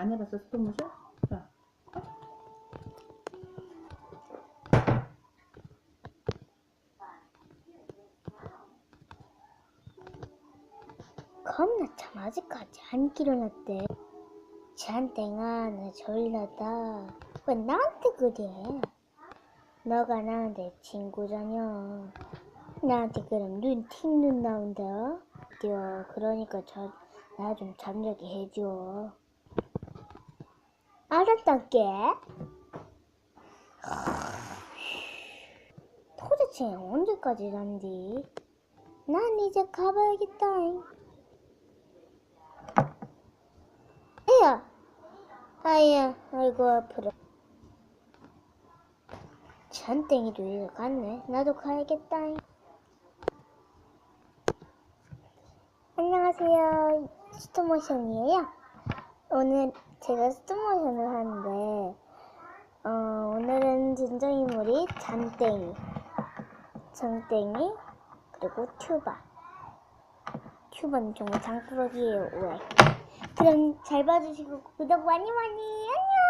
안 해봤어 스톱모션? 자. 겁나 참 아직까지 안 일어났대. 잔땡아 나 졸려다. 왜 나한테 그래? 너가 나한테 친구잖여. 나한테 그럼 눈 팅눈 나온다. 려 그러니까 저 나 좀 잠자게 해줘. 알았다께. 도대체 언제까지 잔디? 난 이제 가봐야겠다잉. 에야, 아야, 아이고 아프라. 잔땡이도 이제 갔네. 나도 가야겠다잉. 안녕하세요. 스톱모션이에요. 오늘 제가 스톱모션을 하는데, 어, 오늘은 진정인물이 잔땡이, 장땡이, 그리고 튜바. 튜바는 정말 장꾸러기예요, 왜? 그럼 잘 봐주시고 구독 많이 많이 안녕!